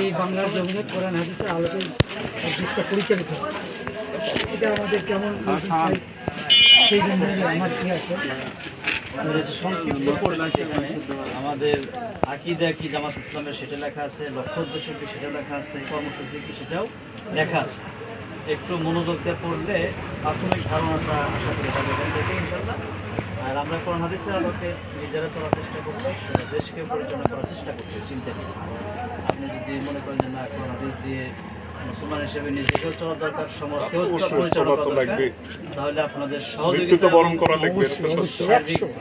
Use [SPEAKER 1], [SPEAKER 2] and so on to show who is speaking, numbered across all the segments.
[SPEAKER 1] এই বাংলার কোরআন, হাদিসের আলোকে দেশটা পরিচালিত এটা আমাদের কেমন সেই জন্য আমার কি আছে?
[SPEAKER 2] আমাদের আকিদা কি জামাত ইসলামের সেটা লেখা আছে, লক্ষ্য উদ্দেশ্য কি সেটা লেখা আছে, কর্মসূচি কি সেটাও লেখা আছে। একটু মনোযোগ দিয়ে পড়লে প্রাথমিক ধারণাটা আশা করি হবে এখান থেকে ইনশাল্লাহ আর আমরা কোরআন হাদিসের আলোকে নিজেরা চলার চেষ্টা করছি দেশকে পরিচালনা করার চেষ্টা করছি চিন্তা নিয়ে আপনি যদি মনে করেন যে না কোরআন হাদিস দিয়ে মুসলমান হিসেবে নিজেকেও চলা দরকার সমাজকেও পরিচালনা করা দরকার
[SPEAKER 3] লাগবে।
[SPEAKER 2] তাহলে আপনাদের সহযোগিতা
[SPEAKER 3] করা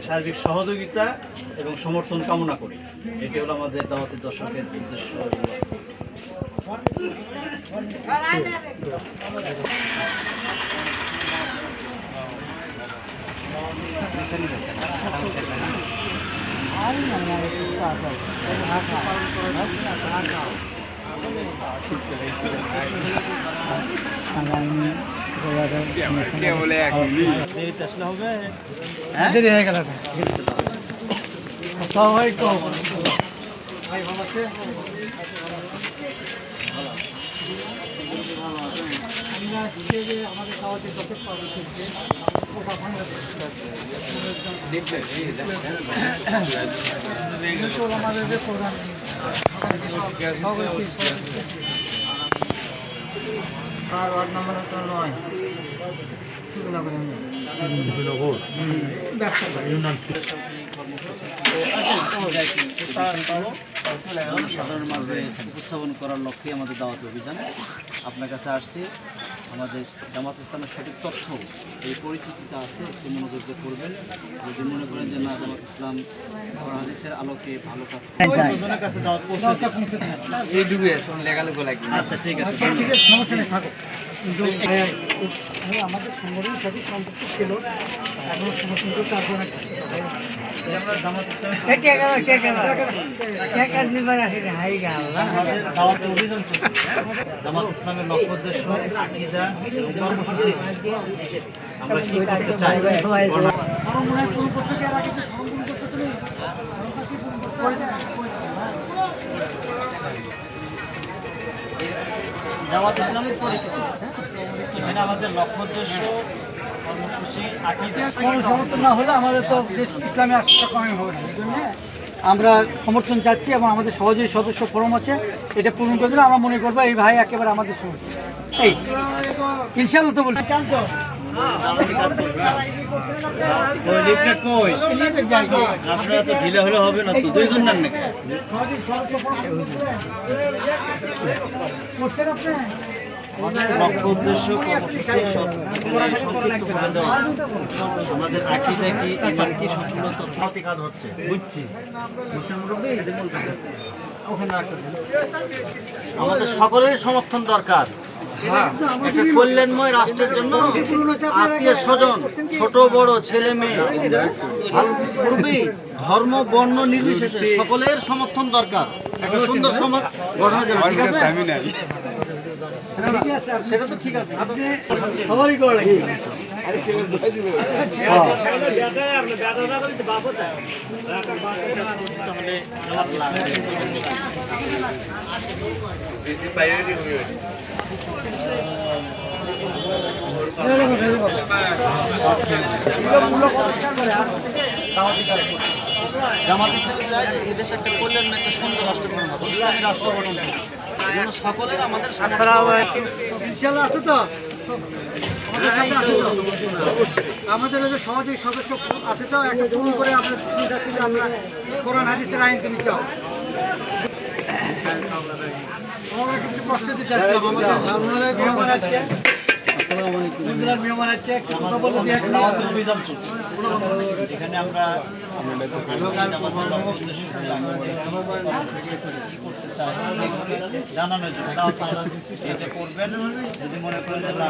[SPEAKER 2] সার্বিক সহযোগিতা এবং সমর্থন কামনা করি। এটি হলো আমাদের দাওয়াতের দর্শকের উদ্দেশ্য।
[SPEAKER 1] দেরি হয়ে গেল আসসালামু ভাই ভালো আছে আমরা যে আমাদের দর্শক পাবো চলছে ওটা ভাঙা তো আমাদের যে প্রধান আর ওয়ার্ড নাম্বার তো নয় ব্যবসা
[SPEAKER 2] সাধারণ মাঝে উপস্থাপন করার লক্ষ্যে আমাদের দাওয়াত অভিযান। আপনার কাছে আসছি। আমাদের জামাত ইসলামের সঠিক তথ্য এই পরিচিতিতে আছে একটু মনোযোগ দিয়ে করবেন যদি মনে করেন যে না জামাত ইসলাম হাদিসের আলোকে ভালো কাজ করে দুজনের কাছে দাওয়াত পৌঁছে দিন।
[SPEAKER 1] এইটুকু লেগালেগো লাগবে।
[SPEAKER 2] আচ্ছা ঠিক আছে
[SPEAKER 1] ঠিক আছে সমস্যা নেই থাকো। কিন্তু আমি আমাদের সংগঠনের সাথে সম্পর্ক ছিল। এখন আপনারা
[SPEAKER 2] এই জামাত ইসলামের আমাদের দাওয়াত অভিযান চলছে। জামাত ইসলামের লক্ষ্য উদ্দেশ্য কর্মসূচি। আমরা কি করতে চাই?
[SPEAKER 1] আমার মনে
[SPEAKER 2] জামাত ইসলামের পরিচিত। এখানে আমাদের লক্ষ্য উদ্দেশ্য কর্মসূচি আকিদা
[SPEAKER 1] সমর্থন না হলে আমাদের তো দেশ ইসলামে আস্থা কমে হবে না। এই জন্য আমরা সমর্থন চাচ্ছি এবং আমাদের সহজেই সদস্য ফরম আছে এটা পূরণ করে দিলে আমরা মনে করব এই ভাই একেবারে আমাদের সমর্থন এই ইনশাল্লাহ তো বলছি
[SPEAKER 2] হলে হবে না তো উদ্দেশ্য আছে আমাদের আকিদা কি ইমান কি সম্পূর্ণ তথ্যাতি কাজ হচ্ছে বুঝছি ওখানে আমাদের সকলেরই সমর্থন দরকার। একটা কল্যাণময় রাষ্ট্রের জন্য আত্মীয় স্বজন ছোট বড় ছেলে মেয়ে পূর্বে ধর্ম বর্ণ নির্বিশেষে সকলের সমর্থন দরকার। একটা সুন্দর সমাজ গঠনের জন্য ঠিক আছে? সেটা তো ঠিক আছে। আপনি
[SPEAKER 1] সবারই করে লাগে
[SPEAKER 2] তাহলে জামাত ইসলামী যে এদেশে একটা কল্যাণ একটা সুন্দর রাষ্ট্র গঠন হবে ইসলামী রাষ্ট্র গঠন আমাদের
[SPEAKER 1] যে সহযোগী সদস্য আছে তো? একটা ফোন করে আমরা আমরা কোরআন হাদিসের আইন তুমি চাও কষ্ট দিতে
[SPEAKER 2] এখানে আমরা চাই জানানোর জন্য এটা করবেন যদি মনে করেন যে না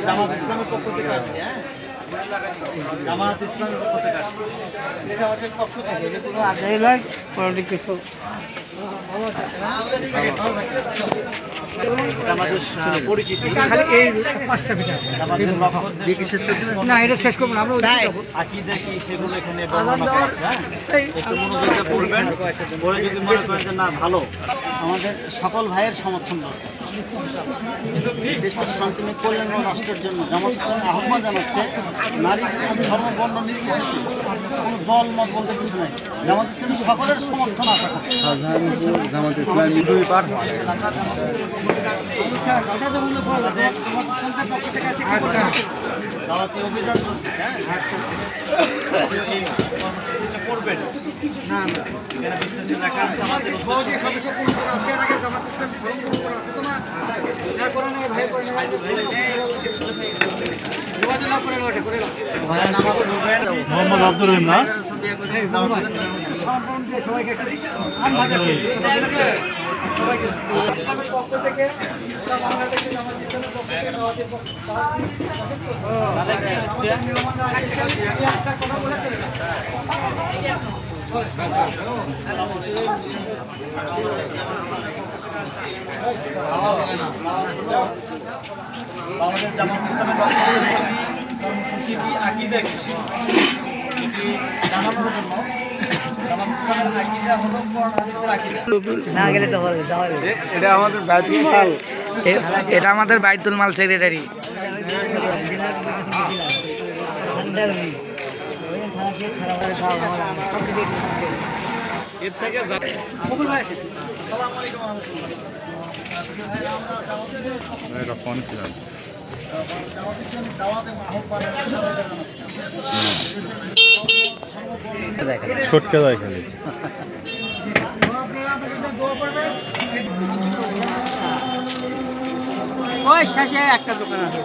[SPEAKER 2] জামাত ইসলামের পক্ষ থেকে আসছে হ্যাঁ জামাত ইসলামের পক্ষ থেকে আসছে।
[SPEAKER 1] পক্ষ থেকে কোনো আদায় নয় কিছু।
[SPEAKER 2] আমাদের পরিচিতি।
[SPEAKER 1] খালি এই পাঁচটা পিঠা
[SPEAKER 2] আমাদের লক্ষ্য উদ্দেশ্য
[SPEAKER 1] না এটা শেষ করব না আমরা ওইদিকে যাব।
[SPEAKER 2] সেগুলো এখানে
[SPEAKER 1] আজান
[SPEAKER 2] বর্ণনা
[SPEAKER 1] দেওয়ার
[SPEAKER 2] করা আছে, হ্যাঁ? একটু মনোযোগটা পড়বেন। পরে যদি মনে করেন যে না ভালো। আমাদের সকল ভাইয়ের সমর্থন দরকার। দেশের কল্যাণ রাষ্ট্রের জন্য যেমন আহ্বান জানাচ্ছে নারী ধর্ম বর্ণ নির্বিশেষে কোনো দল মত বলতে কিছু নাই। সকলের সমর্থন আশা করছে
[SPEAKER 1] আছে
[SPEAKER 2] অভিযান চলতেছে হ্যাঁ কর্মসূচিটা করবেন
[SPEAKER 1] না? না
[SPEAKER 2] এখানে বিস্তারিত লেখা আছে আমাদের
[SPEAKER 1] সদস্য এর আগে জামাত ইসলাম ফর্ম পূরণ তো না ভাই
[SPEAKER 2] আছে
[SPEAKER 3] মোহাম্মদ আব্দুর রহিম। না
[SPEAKER 1] সবাইকে সবাইকে ইসলামের পক্ষ থেকে জামাত ইসলামের
[SPEAKER 2] কর্মসূচি কি আকিদা কি এটি জানানোর জন্য
[SPEAKER 1] না গেলে তো হবে
[SPEAKER 3] এটা আমাদের বাইতুল মাল
[SPEAKER 1] এটা আমাদের বাইতুল মাল সেক্রেটারি
[SPEAKER 2] এর থেকে আসসালামু আলাইকুম ওয়া রাহমাতুল্লাহ।
[SPEAKER 3] এটা ফোন ছিলাম
[SPEAKER 2] দাওয়াত।
[SPEAKER 3] ছটকে যায় খালি
[SPEAKER 1] ওই শেষে একটা দোকান আছে।